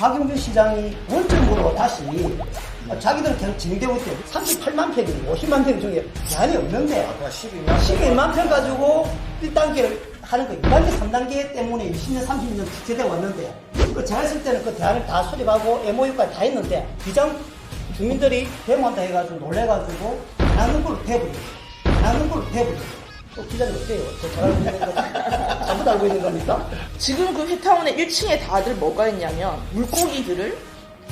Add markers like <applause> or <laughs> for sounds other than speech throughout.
박영준 시장이 원점으로 다시 자기들은 계속 진행되고 있대. 38만 평이 50만 평 중에 제한이 없는데 아까 12만 11만 평 가지고 1단계를 하는 거 2단계, 3단계 때문에 20년, 30년 지체돼 왔는데 그 제가 했을 때는 그 대안을 다 수립하고 MOU까지 다 했는데 비장 주민들이 대모한다 해가지고 놀래가지고 안 하는 걸로 안 하는 걸로 돼버리고 또 기자님 어때요? 저잘 알고 있는 거 알고 있는 겁니까? 지금 그 회타운의 1층에 다들 뭐가 있냐면 물고기들을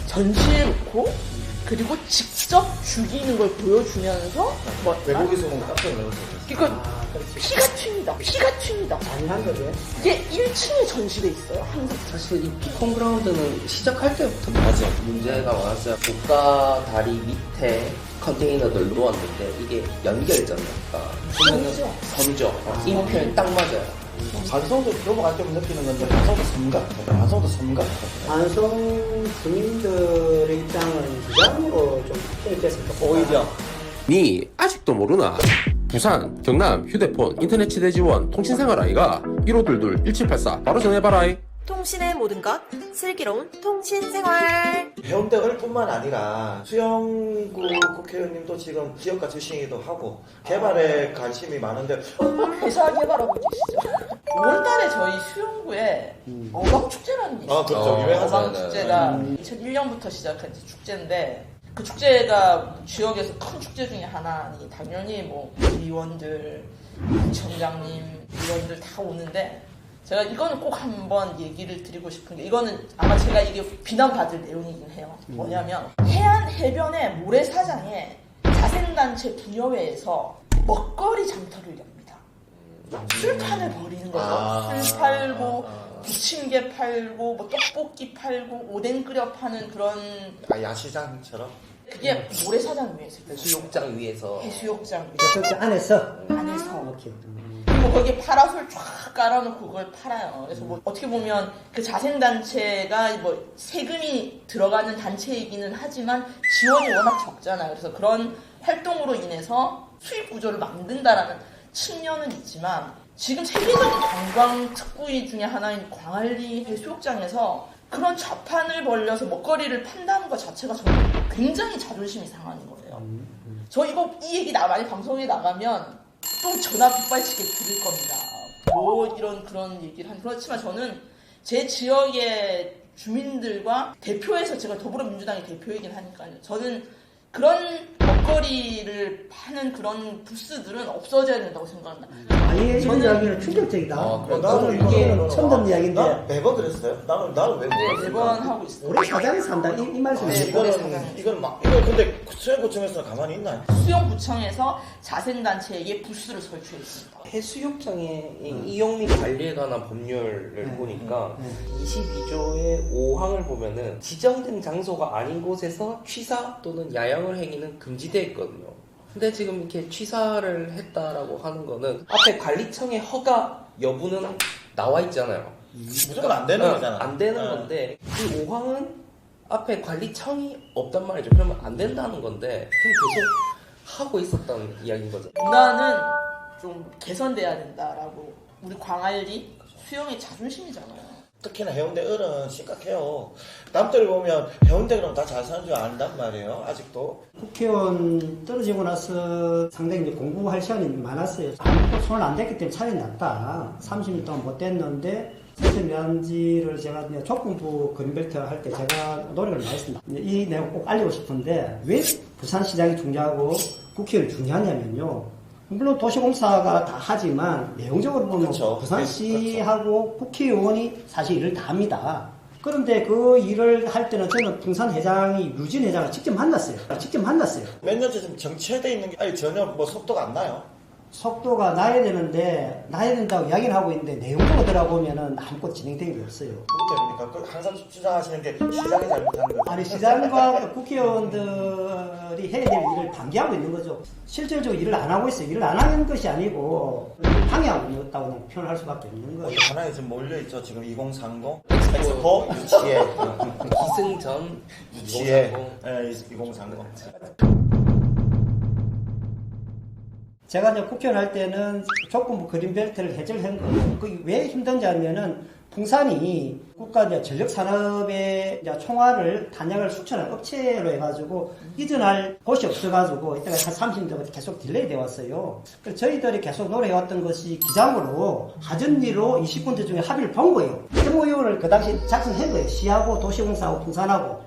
전시해 놓고 그리고 직접 죽이는 걸 보여주면서 뭐 외국에서 보면 깜짝 놀랐어요. 이거 아, 그렇지. 피가 튑니다. 피가 튑니다. 잔인한 거지. 이게 1층에 전시돼 있어요. 항상. 사실 이 피콘 그라운드는 시작할 때부터 맞아 문제가 많았어요. 고가 다리 밑에 컨테이너들 놓았는데 이게 연결점이니까 보면은 섬죠. 섬죠. 어, 이 표현이 딱 맞아요. 반성도 넘어갈 때 느끼는 건데 반성도 섬 같아. 반성도 섬 같아. 반송 주민들의 입장은 부담으로 좀 됐습니다. 오히려. 니 아직도 모르나? 부산, 경남, 휴대폰, 인터넷 치대 지원, 통신생활 아이가 1522 1784 바로 전해봐라. 통신의 모든 것 슬기로운 통신 생활 해운대 을 뿐만 아니라 수영구 국회의원님도 지금 지역가 출신이기도 하고 개발에 관심이 많은데 회사 개발하고 계시죠. 5월달에 저희 수영구에 어박축제라는 게 있어요. 아 그렇죠 어, 유명하죠. 맞아요. 어방축제가 2001년부터 시작한 축제인데 그 축제가 지역에서 큰 축제 중에 하나니 당연히 뭐 의원들, 구청장님, 의원들 다 오는데 제가 이거는 꼭 한번 얘기를 드리고 싶은 게 이거는 아마 제가 이게 비난받을 내용이긴 해요. 뭐냐면 해안 해변의 모래사장에 자생단체 부녀회에서 먹거리 장터를 엽니다. 술판을 벌이는 거죠. 아. 술 팔고 부침개 팔고 뭐 떡볶이 팔고 오뎅 끓여 파는 그런 아 야시장처럼. 그게 모래사장 위에서 있어요. 수욕장 위에서 해수욕장 위에 저쪽 안에서. 안에서 이렇게. 그리고 거기에 파라솔 쫙 깔아놓고 그걸 팔아요. 그래서 뭐 어떻게 보면 그 자생단체가 뭐 세금이 들어가는 단체이기는 하지만 지원이 워낙 적잖아요. 그래서 그런 활동으로 인해서 수입 구조를 만든다라는 측면은 있지만 지금 세계적인 관광 특구이 중에 하나인 광안리 해수욕장에서 그런 좌판을 벌려서 먹거리를 판다는 것 자체가 저는 굉장히 자존심이 상하는 거예요. 저 이거 이 얘기 나 많이 방송에 나가면 또 전화 빗발치게 들을 겁니다. 뭐 이런 그런 얘기를 한 그렇지만 저는 제 지역의 주민들과 대표에서 제가 더불어민주당의 대표이긴 하니까요. 저는 그런 먹거리를 파는 그런 부스들은 없어져야 된다고 생각합니다. 아예 저는- 이야기는 충격적이다. 아, 그래. 나도 이게 처음 듣는 이야기인데 나 매번 그랬어요. 나는 나는 왜 네, 그랬을까? 매번 하고 있어요. 우리 사장이 산다 이, 이 말씀이 네, 죠 모래 이거는 사장. 이건 막 이거 근데 수영구청에서 가만히 있나? 수영구청에서 자생단체에게 부스를 설치했습니다. 해수욕장의 이 이용 및 관리에 관한 법률을 네, 보니까 네, 22조의 5항을 보면은 지정된 장소가 아닌 곳에서 취사 또는 야영 을 행위는 금지되어 있거든요. 근데 지금 이렇게 취사를 했다라고 하는 거는 앞에 관리청의 허가 여부는 나와 있잖아요. 무조건 안 되는 어, 거잖아. 안 되는 어. 건데 이 5항은 앞에 관리청이 없단 말이죠. 그러면 안 된다는 건데 그럼 계속 하고 있었던 이야기인 거죠. 문화는 좀 개선돼야 된다라고 우리 광안리 수영의 자존심이잖아요. 특히나 해운대 을은 심각해요. 남들 보면 해운대 그럼 다 잘 사는 줄 안단 말이에요. 아직도. 국회의원 떨어지고 나서 상당히 이제 공부할 시간이 많았어요. 아무것도 손을 안 댔기 때문에 차이 났다. 30일 동안 못 댔는데 선택 면지를 제가 이제 조건부 그린벨트 할 때 제가 노력을 많이 했습니다. 이 내용 꼭 알리고 싶은데 왜 부산시장이 중요하고 국회의원이 중요하냐면요. 물론 도시공사가 다 하지만 내용적으로 보면 그쵸. 부산시하고 국회의원이 사실 일을 다 합니다. 그런데 그 일을 할 때는 저는 풍산 회장이 유진 회장을 직접 만났어요. 직접 만났어요. 몇 년째 좀 정체돼 있는 게 아니 전혀 뭐 속도가 안 나요. 속도가 나야 되는데 나야 된다고 이야기는 하고 있는데 내용적으로 들어보면은 아무것도 진행된 게 없어요. 그것 때문이니까 그 항상 주장하시는 게 시장이 잘못한 거죠. 아니 시장과 <laughs> 국회의원들이 해야 될 일을 방기하고 있는 거죠. 실질적으로 일을 안 하고 있어요. 일을 안 하는 것이 아니고 방해하고 있다고 표현할 수밖에 없는 어, 거예요. 하나에 지금 몰려 있죠. 지금 2030 엑스포 유치에 기승전 유치에 2030 예, 2030 제가 이제 국회의원 할 때는 조건부 그린벨트를 해제를 한 거예요. 그게 왜 힘든지 하면은 풍산이 국가 이제 전력 산업의 이제 총알을 단약을 수출하는 업체로 해가지고 이전할 곳이 없어가지고 이때가 한 30년부터 계속 딜레이 되어 왔어요. 그래서 저희들이 계속 노력해왔던 것이 기장으로 하전리로 20군데 중에 합의를 본 거예요. MOU를 그 당시 작성한 거예요. 시하고 도시공사하고 풍산하고.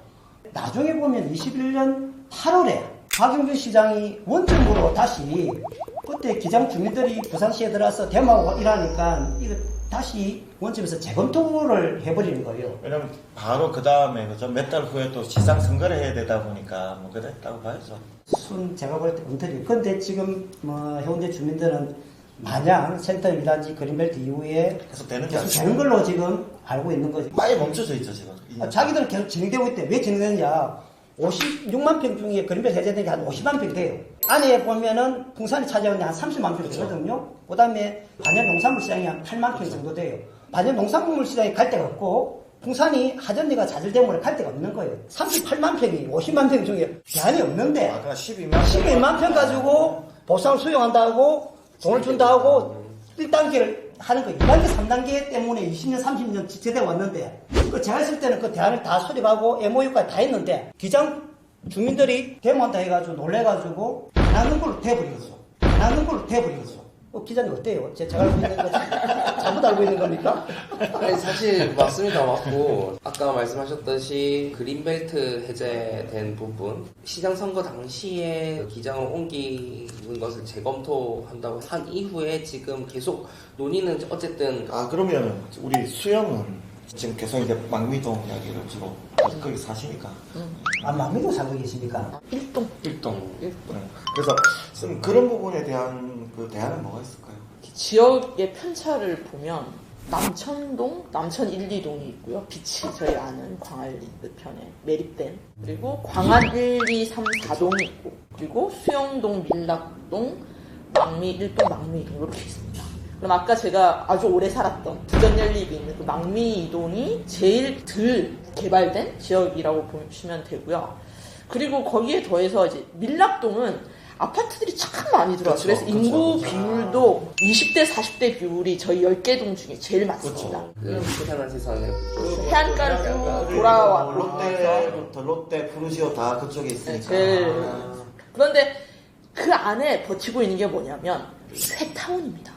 나중에 보면 21년 8월에 박영준 시장이 원점으로 다시 그때 기장 주민들이 부산시에 들어와서 대모하고 이러니까 이거 다시 원점에서 재검토를 해버리는 거예요. 왜냐면 바로 그 다음에 그죠 몇 달 후에 또 시장 선거를 해야 되다 보니까 뭐 그랬다고 봐야죠. 순 제가 볼 때 은퇴리. 근데 지금 뭐 해운대 주민들은 마냥 센터 미단지 그린벨트 이후에 계속 되는 게 계속 아니죠. 되는 걸로 지금 알고 있는 거지. 많이 멈춰져 있죠 지금. 아, 자기들은 계속 진행되고 있대. 왜 진행되느냐? 56만 평 중에 그린벨트 해제된 게 한 50만 평 돼요. 안에 보면은 풍산이 차지하는 게 한 30만 평 되거든요. 그 다음에 반연 농산물 시장이 한 8만 평 정도 돼요. 반연 농산물 시장이 갈 데가 없고 풍산이 하전리가 자질대문에 갈 데가 없는 거예요. 38만 평이 50만 평 중에 대안이 없는데 아, 그냥 12만 12만 평 가지고 보상을 수용한다고 돈을 준다고 1단계를 하는 거 2단계, 3단계 때문에 20년, 30년 지체돼 왔는데 그 제가 있을 때는 그 대안을 다 수립하고 MOU까지 다 했는데 기장 주민들이 데모한다 해가지고 놀래가지고 안 하는 걸로 돼버리겠어. 안 하는 걸로 돼버리겠어. 어, 기자님 어때요? 제- 제가 알고 있는 거 잘못 알고 있는 겁니까? <laughs> 아니, 사실 맞습니다. 맞고. 아까 말씀하셨듯이 그린벨트 해제된 부분 시장 선거 당시에 기장을 옮기는 것을 재검토한다고 한 이후에 지금 계속 논의는 어쨌든 아 그러면 우리 수영은 지금 계속 이제 망미동 이야기를 주로 거기 사시니까 아, 마음에도 살고 계십니까? 일동. 일동. 일동. 네. 그래서 좀 그런 부분에 대한 그 대안은 뭐가 있을까요? 지역의 편차를 보면 남천동, 남천 1, 2동이 있고요. 빛이 저희 아는 광안리 끝편에 매립된 그리고 광안 1, 2, 3, 4동이 있고 그리고 수영동, 밀락동, 망미 1동, 망미 2동 이렇게 있습니다. 그럼 아까 제가 아주 오래 살았던 부전 연립이 있는 그 망미 2동이 제일 덜 개발된 지역이라고 보시면 되고요. 그리고 거기에 더해서 이제 밀락동은 아파트들이 참 많이 들어왔어요. 그래서 인구 그쵸. 비율도 20대, 40대 비율이 저희 10개 동 중에 제일 많습니다. 그 희한한 세상에 해안가를 쭉뭐 돌아와 롯데부터 롯데, 푸르시오 다 그쪽에 있으니까. 네, 제일 아, 그런데 그 안에 버티고 있는 게 뭐냐면 회타운입니다.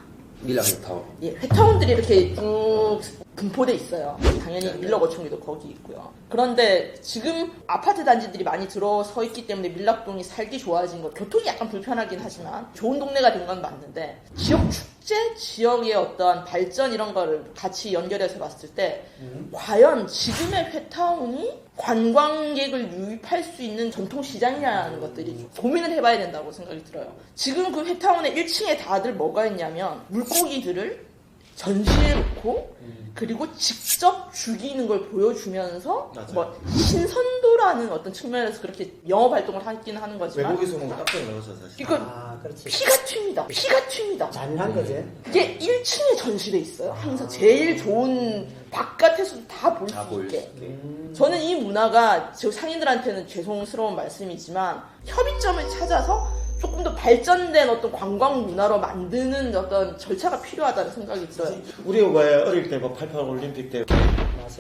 밀라노타운 예, 회타운들이 이렇게 쭉 분포돼 있어요. 당연히 밀락어촌리도 거기 있고요. 그런데 지금 아파트 단지들이 많이 들어서 있기 때문에 밀락동이 살기 좋아진 거, 교통이 약간 불편하긴 하지만 좋은 동네가 된 건 맞는데 지역 축제, 지역의 어떤 발전 이런 거를 같이 연결해서 봤을 때 과연 지금의 회타운이 관광객을 유입할 수 있는 전통 시장이라는 것들이 좀 고민을 해봐야 된다고 생각이 들어요. 지금 그 회타운의 1층에 다들 뭐가 있냐면 물고기들을 전시해 놓고 그리고 직접 죽이는 걸 보여주면서 맞아요. 뭐 신선도라는 어떤 측면에서 그렇게 영업 활동을 하긴 하는 거지만 외국에서 보면 깜짝 놀랐어 사실. 이거 아, 그렇지. 피가 튑니다. 피가 튑니다. 잔인한 거지. 이게 1층에 전시돼 있어요. 항상 제일 좋은 바깥에서도 다 볼 수 있게. 수 저는 이 문화가 저 상인들한테는 죄송스러운 말씀이지만 협의점을 찾아서 조금 더 발전된 어떤 관광 문화로 만드는 어떤 절차가 필요하다는 생각이 들어요. 우리 왜 어릴 때 뭐 88 올림픽 때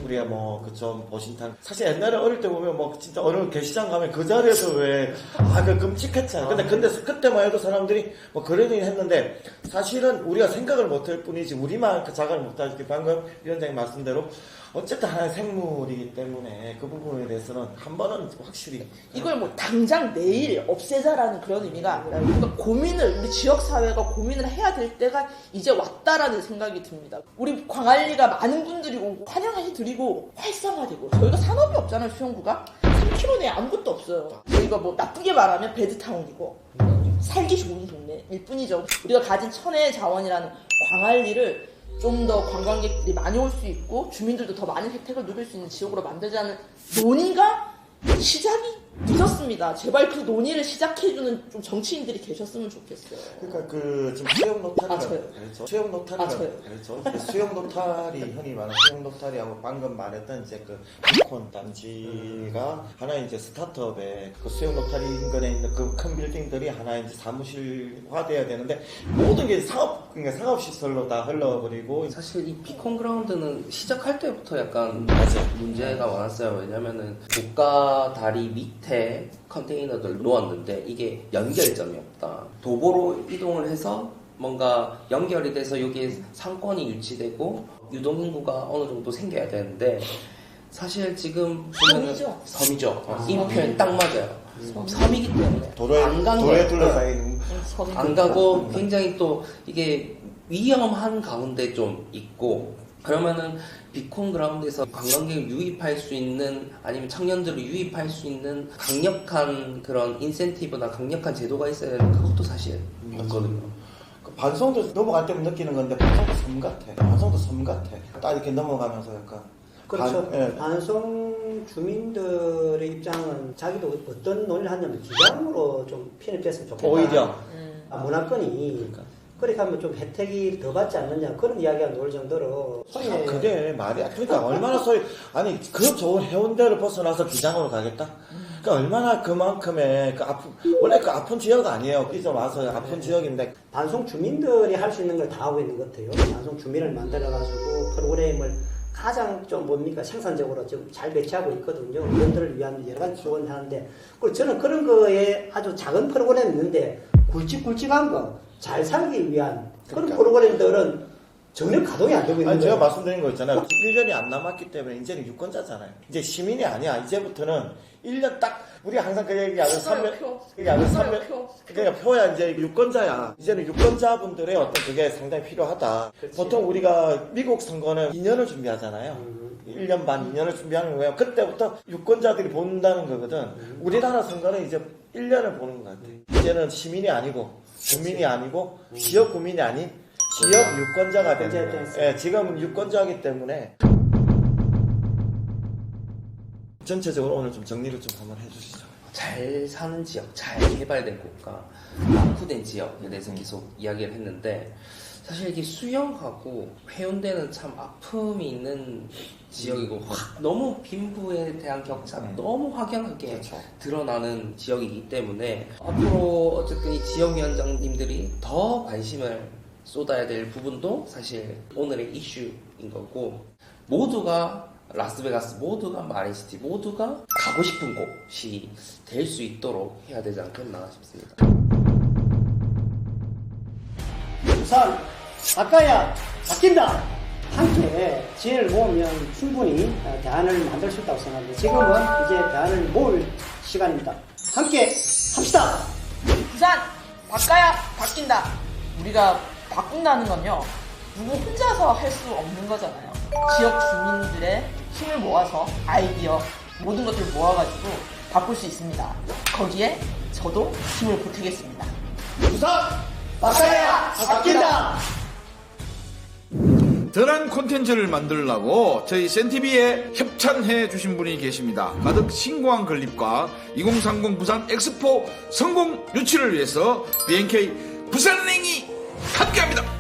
우리가 뭐 그좀 보신탕 사실 옛날에 어릴 때 보면 뭐 진짜 어느 게시장 가면 그 자리에서 왜아그 끔찍했잖아. 근데 근데 그때만 해도 사람들이 뭐 그러긴 했는데 사실은 우리가 생각을 못 할 뿐이지 우리만 그 자각을 못하지 방금 위원장님 말씀대로 어쨌든 하나의 생물이기 때문에 그 부분에 대해서는 한 번은 확실히 이걸 뭐 당장 내일 없애자라는 그런 의미가 아니라 우리가 고민을 우리 지역 사회가 고민을 해야 될 때가 이제 왔다라는 생각이 듭니다. 우리 광안리가 많은 분들이 오고 환영해 드리고 활성화되고 저희가 산업이 없잖아요 수영구가 3km 내에 아무것도 없어요. 저희가 뭐 나쁘게 말하면 베드타운이고 살기 좋은 동네일 뿐이죠. 우리가 가진 천혜의 자원이라는 광안리를 좀 더 관광객들이 많이 올 수 있고 주민들도 더 많은 혜택을 누릴 수 있는 지역으로 만들자는 논의가 시작이 늦었습니다. 제발 그 논의를 시작해주는 좀 정치인들이 계셨으면 좋겠어요. 그러니까 그 지금 수영 노탈이라고 아, 저요? 수영 노탈이라고 아, 저요? 그 수영 노탈이 흔히 말하는 수영 노탈이하고 방금 말했던 이제 그 비콘 단지가 하나의 이제 스타트업에 그 수영 노탈이 인근에 있는 그 큰 빌딩들이 하나의 이제 사무실화돼야 되는데 모든 게 사업 그러니까 상업 시설로 다 흘러버리고 사실 이 비콘 그라운드는 시작할 때부터 약간. 문제가 많았어요. 왜냐면은 고가 다리 밑에 컨테이너들 놓았는데 이게 연결점이 없다. 도보로 이동을 해서 뭔가 연결이 돼서 여기에 상권이 유치되고 유동인구가 어느 정도 생겨야 되는데 사실 지금 보면은 섬이죠. 섬이죠. 어, 이 표현 딱 맞아요. 섬이기 때문에 도로에 안간 도로에 거예요. 둘러싸여 있는 안 가고 굉장히 또 이게 위험한 가운데 좀 있고 그러면은 비콘 그라운드에서 관광객을 유입할 수 있는 아니면 청년들을 유입할 수 있는 강력한 그런 인센티브나 강력한 제도가 있어야 되는 그것도 사실 없거든요. 그 반송도 넘어갈 때면 느끼는 건데 반송도 섬 같아. 반송도 섬 같아. 딱 이렇게 넘어가면서 약간 그렇죠. 반- 예. 반송 주민들의 입장은 자기도 어떤 논의를 하냐면 기장으로 좀 편입됐으면 좋겠다. 오히려 아, 문화권이 그 렇게 하면 좀 혜택이 더 받지 않느냐 그런 이야기가 나올 정도로 아, 그게 말이야. 그러니까 얼마나 소리 아니 그 좋은 해운대를 벗어나서 기장으로 가겠다. 그러니까 얼마나 그만큼의 그 아픈 원래 그 아픈 지역 아니에요. 이제 와서 아픈 지역인데 반송 주민들이 할 수 있는 걸 다 하고 있는 것 같아요. 반송 주민을 만들어 가지고 프로그램을 가장 좀 뭡니까 생산적으로 좀 잘 배치하고 있거든요. 이런들을 위한 여러 가지 지원을 하는데 그리고 저는 그런 거에 아주 작은 프로그램이 있는데 굵직굵직한 거 잘 살기 위한 그런 그러니까. 프로그램들은 전혀 가동이 안 되고 있는 아니 제가 거예요. 말씀드린 거 있잖아요. 1년이 안 남았기 때문에 이제는 유권자잖아요. 이제 시민이 아니야. 이제부터는 1년 딱 우리 항상 그 얘기하는 삼면 표. 얘기하는 있어요, 삼면 표. 그러니까 표야 이제 유권자야. 이제는 유권자분들의 어떤 그게 상당히 필요하다. 보통 우리가 미국 선거는 2년을 준비하잖아요. 1년 반, 2년을 준비하는 거예요. 그때부터 유권자들이 본다는 거거든. 우리나라 선거는 이제 1년을 보는 것 같아. 이제는 시민이 아니고, 국민이 아니고, 지역 국민이 아닌 지역 유권자가 되는 거예요. 예, 지금은 유권자이기 때문에. 전체적으로 오늘 좀 정리를 좀 한번 해주시죠. 잘 사는 지역, 잘 개발된 국가, 낙후된 지역에 대해서 계속 이야기를 했는데 사실 이게 수영하고 해운대는 참 아픔이 있는 지역이고 확 너무 빈부에 대한 격차가 음. 너무 확연하게 그렇죠. 드러나는 지역이기 때문에 앞으로 어쨌든 이 지역위원장님들이 더 관심을 쏟아야 될 부분도 사실 오늘의 이슈인 거고 모두가 라스베가스 모두가 마린시티 모두가 가고 싶은 곳이 될 수 있도록 해야 되지 않겠나 싶습니다. 우선 바꿔야 바뀐다. 함께 지혜를 모으면 충분히 어, 대안을 만들 수 있다고 생각합니다. 지금은 이제 대안을 모을 시간입니다. 함께 합시다. 부산 바꿔야 바뀐다. 우리가 바꾼다는 건요. 누구 혼자서 할 수 없는 거잖아요. 지역 주민들의 힘을 모아서 아이디어 모든 것들을 모아가지고 바꿀 수 있습니다. 거기에 저도 힘을 보태겠습니다. 우선 바꿔야 바뀐다. 더 나은 콘텐츠를 만들려고 저희 센티비에 협찬해 주신 분이 계십니다. 가득 신고한 건립과 2030 부산 엑스포 성공 유치를 위해서 BNK 부산행이 함께합니다.